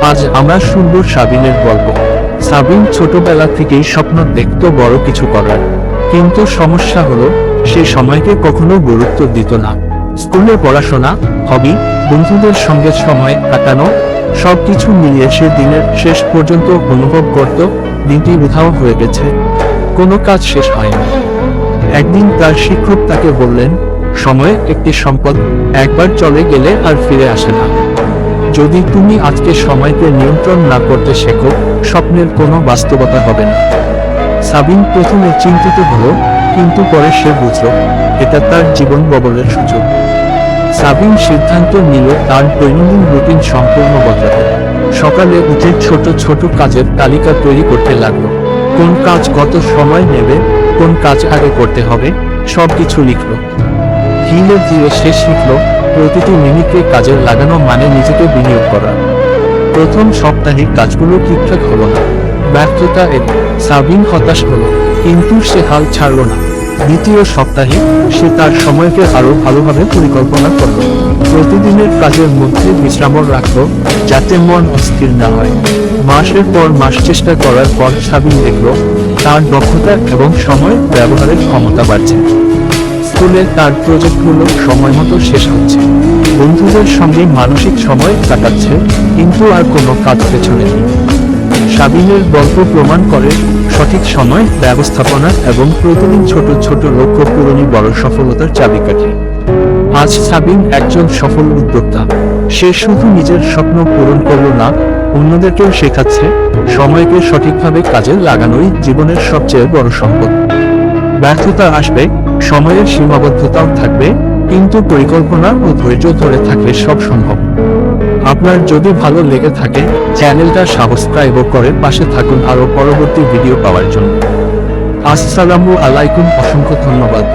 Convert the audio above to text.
আজ আমরা শুনব সাবিনের গল্প। সাবিন ছোটবেলা থেকেই স্বপ্ন দেখত বড় কিছু করার। কিন্তু সমস্যা হলো, সে সময়কে কখনো গুরুত্ব দিত না। স্কুলে পড়াশোনা হবি বন্ধুদের সঙ্গে সময় কাটানো, সবকিছু মিলিয়ে সে দিনের শেষ পর্যন্ত অনুভব করত, দিনটি উধাও হয়ে গেছে। কোনো কাজ শেষ হয়নি। একদিন তার শিক্ষক তাকে বললেন, সময় একটি সম্পদ, একবার চলে গেলে আর ফিরে আসে না। যদি তুমি আজকে সময়কে নিয়ন্ত্রণ না করতে শেখো, স্বপ্নের কোনো বাস্তবতা হবে না। সাবিন প্রথমে চিন্তিত হলো, কিন্তু পরে সে বুঝল, এটা তার জীবন বদলের সুযোগ। সাবিন সিদ্ধান্ত নিল তার দৈনন্দিন রুটিন সম্পূর্ণ বদলাতে। সকালে উঠে ছোট ছোট কাজের তালিকা তৈরি করতে লাগল। কোন কাজ কত সময় নেবে, কোন কাজ আগে করতে হবে, সবকিছু লিখলো। ধীরে ধীরে সে শিখল প্রতিটি মিনিটকে কাজে লাগানো মানে নিজেকে বিনিয়োগ করা। প্রথম সাপ্তাহিক কাজগুলো ঠিকঠাক হলো না। ব্যর্থতা এল সাবিন হতাশ হলো, কিন্তু সে হাল ছাড়ল না। দ্বিতীয় সপ্তাহে সে তার সময়কে আরও ভালোভাবে পরিকল্পনা করল। প্রতিদিনের কাজের মধ্যে বিশ্রামও রাখল, যাতে মন অস্থির না হয়। মাসের পর মাস চেষ্টা করার পর সাবিন দেখল, তার দক্ষতা এবং সময় ব্যবহারের ক্ষমতা বাড়ছে। স্কুলে তার প্রজেক্টগুলো সময় মতো শেষ হচ্ছে। বন্ধুদের সঙ্গে মানসিক সময় কাটাচ্ছে, কিন্তু আর কোনো কাজ পেছনে নেই। সাবিনের গল্প প্রমাণ করে সঠিক সময়, ব্যবস্থাপনা এবং প্রতিদিন ছোট ছোট লক্ষ্য পূরণই বড় সফলতার চাবিকাঠি। আজ সাবিন একজন সফল উদ্যোক্তা। সে শুধু নিজের স্বপ্ন পূরণ করল না, অন্যদেরকেও শেখাচ্ছে সময়কে সঠিকভাবে কাজে লাগানোই জীবনের সবচেয়ে বড় সম্পদ। ব্যর্থতা আসবে সময়ের সীমাবদ্ধতাও থাকবে, কিন্তু পরিকল্পনা ও ধৈর্য ধরে থাকলে সব সম্ভব। আপনার যদি ভালো লেগে থাকে, চ্যানেলটা সাবস্ক্রাইব করে পাশে থাকুন আরও পরবর্তী ভিডিও পাওয়ার জন্য। আসসালামু আলাইকুম, অসংখ্য ধন্যবাদ।